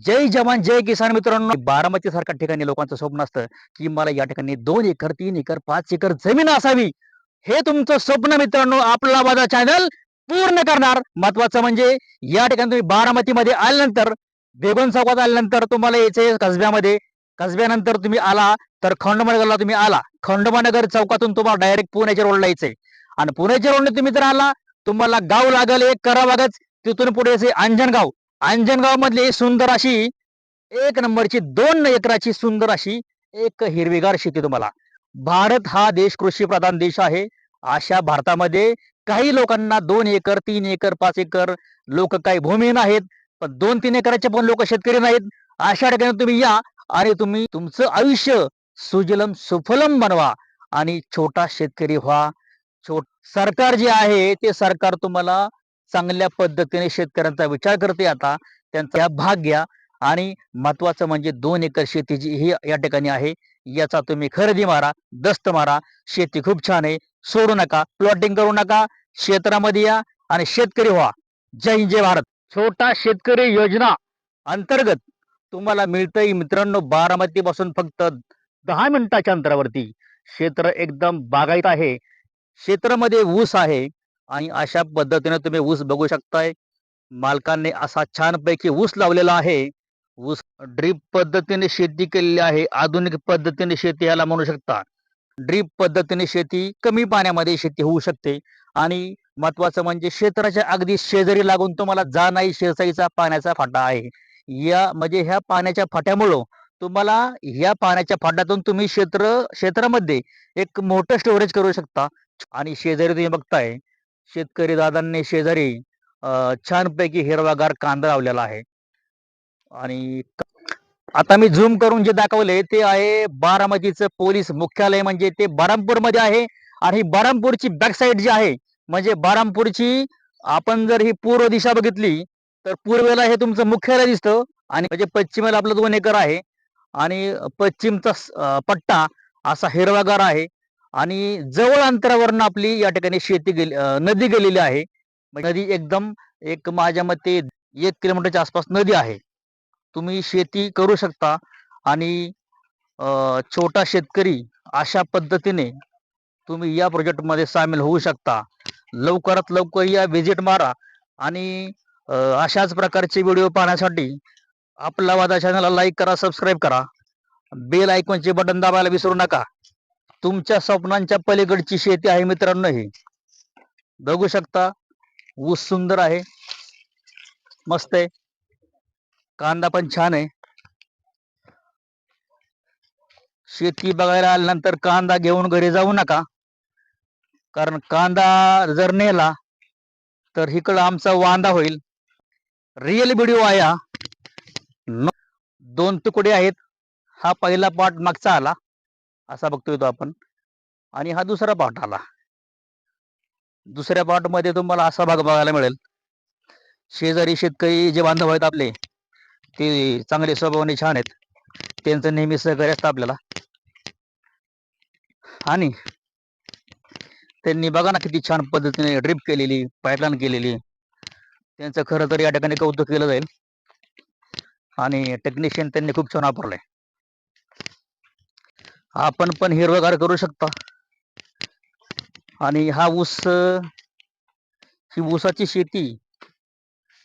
जय जवान जय किसान मित्रांनो. बारामती सारख्या ठिकाणी लोकांचं स्वप्न असतं की मला या ठिकाणी दोन एकर तीन एकर पाच एकर जमीन असावी. हे तुमचं स्वप्न मित्रांनो. आपला माझा चॅनल पूर्ण करणार. महत्वाचं म्हणजे या ठिकाणी तुम्ही बारामतीमध्ये आल्यानंतर बेगोन चौकात आल्यानंतर तुम्हाला यायचे कसब्यामध्ये. कसब्यानंतर तुम्ही आला तर खंडमानगरला तुम्ही आला. खंडमानगर चौकातून तुम्हाला डायरेक्ट पुण्याच्या रोडला यायचंय. आणि पुण्याच्या रोडने तुम्ही जर आला तुम्हाला गाव लागल एक करावागच तिथून पुढे अंजनगाव अंजनगाव मधली सुंदर अशी एक नंबरची दोन एकराची सुंदर अशी एक हिरवीगार शेती तुम्हाला. भारत हा देश कृषी प्रधान देश आहे. अशा भारतामध्ये काही लोकांना दोन एकर तीन एकर पाच एकर लोक काही भूमिहीन आहेत पण दोन तीन एकराचे पण लोक शेतकरी नाहीत. अशा ठिकाणी तुम्ही या आणि तुम्ही तुमचं आयुष्य सुजलम सुफलम बनवा आणि छोटा शेतकरी व्हा. छोट सरकार जे आहे ते सरकार तुम्हाला चांगल्या पद्धतीने शेतकऱ्यांचा विचार करते आता. त्यांचा भाग घ्या. आणि महत्वाचं म्हणजे दोन एकर शेती जी ही या ठिकाणी आहे याचा तुम्ही खरेदी मारा दस्त मारा. शेती खूप छान आहे. सोडू नका. प्लॉटिंग करू नका. क्षेत्रामध्ये या आणि शेतकरी व्हा. जय हिंद जय भारत. छोटा शेतकरी योजना अंतर्गत तुम्हाला मिळतंय मित्रांनो बारामती पासून फक्त दहा मिनिटाच्या अंतरावरती. क्षेत्र एकदम बागायत आहे. क्षेत्रामध्ये ऊस आहे. आणि अशा पद्धतीने तुम्ही ऊस बघू शकताय. मालकांनी असा छानपैकी ऊस लावलेला आहे. ऊस ड्रीप पद्धतीने शेती केलेली आहे. आधुनिक पद्धतीने शेती याला म्हणू शकता. ड्रीप पद्धतीने शेती कमी पाण्यामध्ये शेती होऊ शकते. आणि महत्वाचं म्हणजे क्षेत्राच्या अगदी शेजारी लागून तुम्हाला जा नाही शेरसाईचा पाण्याचा फाटा आहे. या म्हणजे ह्या पाण्याच्या फाट्यामुळं तुम्हाला ह्या पाण्याच्या फाट्यातून तुम्ही क्षेत्र क्षेत्रामध्ये एक मोठं स्टोरेज करू शकता. आणि शेजारी तुम्ही बघताय शेतकरी दादांनी शेजारी छानपैकी हिरवागार कांदा लावलेला आहे. आणि आता मी झूम करून जे दाखवले ते आहे बारामतीचं पोलीस मुख्यालय म्हणजे ते बरामपूरमध्ये आहे आणि ही बरामपूरची बॅक साईड जी आहे म्हणजे बारामपूरची आपण जर ही पूर्व दिशा बघितली तर पूर्वेला हे तुमचं मुख्यालय दिसतं आणि म्हणजे पश्चिमेला आपलं दोन एकर आहे. आणि पश्चिमचा पट्टा असा हिरवागार आहे. आणि जवळ अंतरावरनं आपली या ठिकाणी शेती गेली नदी गेलेली आहे. म्हणजे? नदी एकदम एक माझ्या मते एक किलोमीटरच्या आसपास नदी आहे. तुम्ही शेती करू शकता आणि छोटा शेतकरी अशा पद्धतीने तुम्ही या प्रोजेक्टमध्ये सामील होऊ शकता. लवकरात लवकर या व्हिजिट मारा आणि अशाच प्रकारचे व्हिडिओ पाहण्यासाठी आपला वादा चॅनलला लाईक करा सबस्क्राईब करा. बेल आयकॉनचे बटन दाबायला विसरू नका. तुमच्या स्वप्नांच्या पलीकडची शेती आहे मित्रांनो ही. बघू शकता ऊस सुंदर आहे. मस्त आहे. कांदा पण छान आहे. शेती बघायला आल्यानंतर कांदा घेऊन घरी जाऊ नका. कारण कांदा जर नेला तर इकडं आमचा वांदा होईल. रिअल व्हिडिओ आहे हा. दोन तुकडे आहेत. हा पहिला पार्ट मागचा आला. असा बघतोय तो आपण. आणि हा दुसरा पार्ट आला. दुसऱ्या पार्टमध्ये तुम्हाला असा भाग बघायला मिळेल. शेजारी शेतकरी जे बांधव आहेत आपले ते चांगले स्वभावाने छान आहेत. त्यांचं नेहमी सहकार्य असतं आपल्याला. आणि त्यांनी बघा ना किती छान पद्धतीने ड्रिप केलेली पाईपलाईन केलेली. त्यांचं खरं तर या ठिकाणी कौतुक केलं जाईल. आणि टेक्निशियन त्यांनी खूप छान वापरलंय. आपण पण हिरवगार करू शकता. आणि हा ऊस ही ऊसाची शेती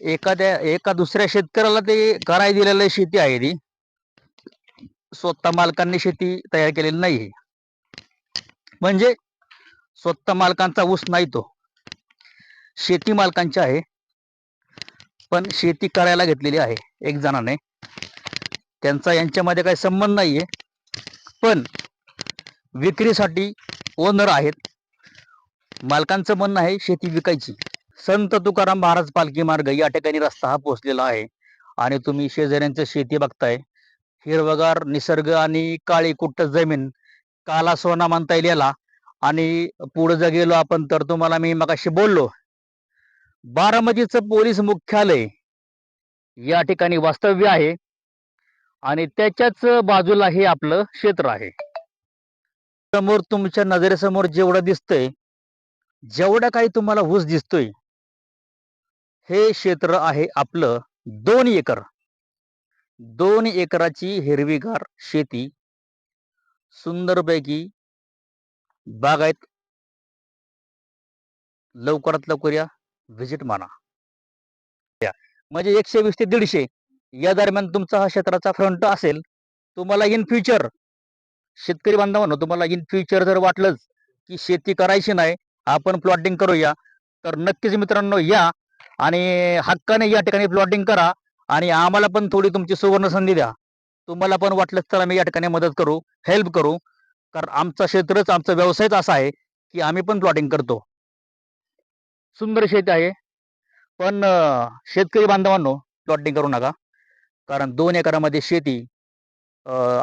एखाद्या एका दुसऱ्या शेतकऱ्याला ते करायला दिलेली शेती आहे ती. स्वतः मालकांनी शेती तयार केलेली नाही म्हणजे स्वतः मालकांचा ऊस नाही तो. शेती मालकांची आहे. पण शेती करायला घेतलेली आहे. एक जणाने. त्यांचा यांच्यामध्ये काही संबंध नाहीये. पण विक्रीसाठी ओनर आहेत. मालकांचं म्हणणं आहे शेती विकायची. संत तुकाराम महाराज पालखी मार्ग या ठिकाणी रस्ता हा पोहोचलेला आहे. आणि तुम्ही शेजाऱ्यांचं शेती बघताय. हिरवगार निसर्ग आणि काळी कुट्ट जमीन काला सोना म्हणता येईल याला. आणि पुढे जर गेलो आपण तर तुम्हाला मी मगाशी बोललो. बारामतीचं पोलीस मुख्यालय या ठिकाणी वास्तव्य आहे. आणि त्याच्याच बाजूला हे आपलं क्षेत्र आहे. समोर तुमच्या नजरेसमोर जेवढं दिसतंय जेवढा काही तुम्हाला ऊस दिसतोय हे क्षेत्र आहे आपलं दोन एकर. दोन एकराची हिरवीगार शेती सुंदरपैकी बागायत लवकरात लवकर या व्हिजिट माना म्हणजे एकशे वीस ते दीडशे या दरम्यान तुमचा हा क्षेत्राचा फ्रंट असेल तुम्हाला इन फ्युचर शेतकरी बांधवांनो तुम्हाला इन फ्युचर जर वाटलंच की शेती करायची नाही आपण प्लॉटिंग करूया. तर नक्कीच मित्रांनो या आणि हक्काने या ठिकाणी प्लॉटिंग करा आणि आम्हाला पण थोडी तुमची सुवर्ण संधी द्या. तुम्हाला पण वाटलं तर आम्ही या ठिकाणी मदत करू हेल्प करू. कारण आमचा क्षेत्रच आमचा व्यवसायच असा आहे की आम्ही पण प्लॉटिंग करतो. सुंदर शेती आहे. पण शेतकरी बांधवांनो प्लॉटिंग करू नका. कारण दोन एकरामध्ये शेती अं,